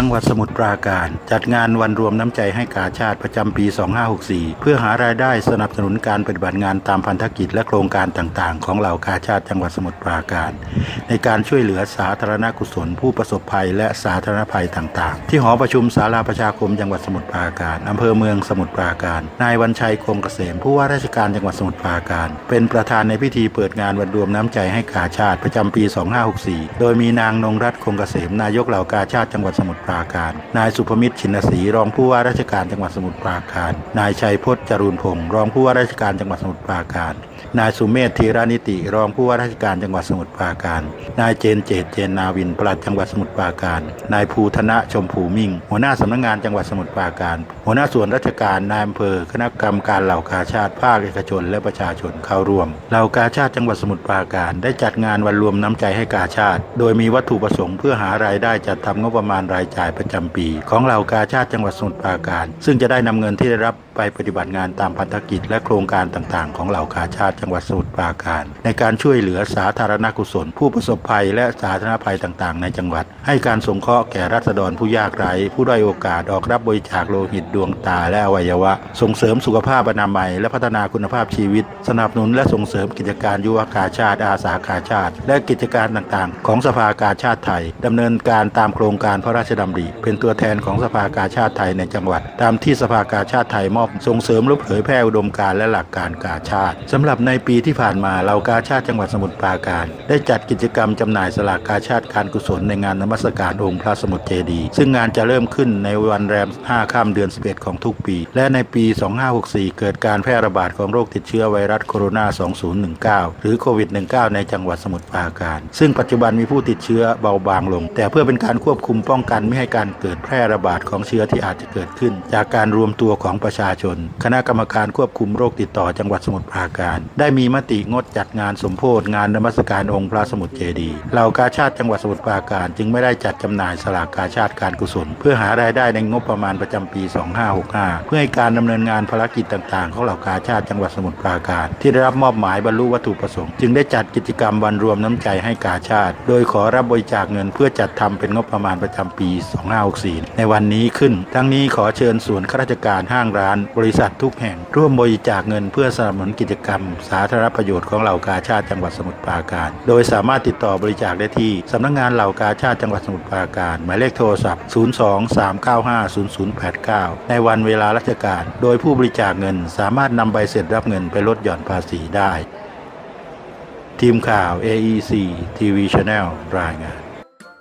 จังหวัดสมุทรปราการ จัดงานวันรวมน้ำใจให้กาชาติประจำปี 2564 เพื่อหารายได้สนับสนุนการปฏิบัติงานตามพันธกิจและโครงการต่างๆ ของเหล่ากาชาติจังหวัดสมุทรปราการ ในการช่วยเหลือสาธารณกุศล ผู้ประสบภัยและสาธารณภัยต่างๆ ที่หอประชุมศาลาประชาคมจังหวัดสมุทรปราการอำเภอเมืองสมุทรปราการ นายวันชัยคงเกษมผู้ว่าราชการจังหวัดสมุทรปราการ เป็นประธานในพิธีเปิดงานวันรวมน้ำใจให้กาชาติประจำปี 2564 โดยมีนางนงรัตน์คงเกษมนายกเหล่ากาชาติจังหวัดสมุทรปราการ นายสุภมิตรชินศรีรองผู้ว่าราชการจังหวัดสมุทรปราการ นายชัยพจน์จรูนพงศ์รองผู้ว่าราชการจังหวัดสมุทรปราการ นายสุเมธธีรานิติ รองผู้ว่าราชการจังหวัดสมุทรปราการ นายเจนเจตเจนนาวินปลัดจังหวัดสมุทรปราการ นายภูธนะชมพูมิ่ง หัวหน้าสำนักงานจังหวัดสมุทรปราการ หัวหน้าส่วนราชการนายอำเภอคณะกรรมการเหล่ากาชาติภาคเอกชน และประชาชนเข้าร่วม เหล่ากาชาติจังหวัดสมุทรปราการได้จัดงานวันรวมน้ำใจให้กาชาติ โดยมีวัตถุประสงค์เพื่อหารายได้จัดทำงบประมาณรายจ่ายประจำปี ของเหล่ากาชาติจังหวัดสมุทรปราการ ซึ่งจะได้นำเงินที่ได้รับไปปฏิบัติงานตามพันธกิจ และโครงการต่างๆ ของเหล่ากาชาติจังหวัดสมุทรปราการ ในการช่วยเหลือสาธารณกุศล ผู้ประสบภัย และสาธารณภัยต่างๆ ในจังหวัด ให้การสงเคราะห์แก่รัษฎรผู้ยากไร้ ผู้ด้อยโอกาสออกรับบริจาคโลหิตดวงตาและอวัยวะ ส่งเสริมสุขภาพอนามัย และพัฒนาคุณภาพชีวิต สนับสนุนและส่งเสริมกิจการยุวกาชาติอาสาคาชาติ และกิจการต่างๆ ของสภากาชาติไทยดำเนินการตามโครงการพระราชดำริเป็นตัวแทนของสภากาชาติไทยในจังหวัด ตามที่สภากาชาติไทยมอบส่งเสริมและเผยแพร่อุดมการและหลักการกาชาติสำหรับในปีที่ผ่านมาเรากาชาติจังหวัดสมุทรปราการ ได้จัดกิจกรรมจำหน่ายสลากกาชาติการกุศลในงานนมัสการองค์พระสมุทรเจดีย์ซึ่งงานจะเริ่มขึ้นในวันแรม 5 ค่ำเดือน 11 ของทุกปี และในปี 2564 เกิดการแพร่ระบาดของโรคติดเชื้อไวรัสโคโรนา 2019 หรือโควิด -19 ในจังหวัดสมุทรปราการ ซึ่งปัจจุบันมีผู้ติดเชื้อเบาบางลง แต่เพื่อเป็นการควบคุมป้องกันไม่ให้การเกิดแพร่ระบาดของเชื้อที่อาจจะเกิดขึ้น จากการรวมตัวของประชาชน คณะกรรมการควบคุมโรคติดต่อจังหวัดสมุทรปราการ ได้มีมติงดจัดงานสมโพธงานนมัสการองค์พระสมุทรเจดีเหล่ากาชาติจังหวัดสมุทรปราการ จึงไม่ได้จัดจำหน่ายสลากกาชาติการกุศล เพื่อหารายได้ในงบประมาณประจำปี 2565 เพื่อให้การดำเนินงานภารกิจต่างๆ ของเหล่ากาชาติจังหวัดสมุทรปราการ ที่ได้รับมอบหมายบรรลุวัตถุประสงค์จึงได้จัดกิจกรรมวันรวมน้ำใจให้กาชาติ โดยขอรับบริจาคเงินเพื่อจัดทำเป็นงบประมาณประจำปี2564 ในวันนี้ขึ้น ทั้งนี้ขอเชิญส่วนข้าราชการห้างร้าน บริษัททุกแห่ง ร่วมบริจาคเงินเพื่อสนับสนุนกิจกรรม สาธารณประโยชน์ของเหล่ากาชาติจังหวัดสมุทรปราการ โดยสามารถติดต่อบริจาคได้ที่สำนักงานเหล่ากาชาติจังหวัดสมุทรปราการ หมายเลขโทรศัพท์ 023950089 ในวันเวลาราชการ โดยผู้บริจาคเงิน สามารถนำใบเสร็จรับเงินไปลดหย่อนภาษีได้ ทีมข่าว AEC TV Channel รายงาน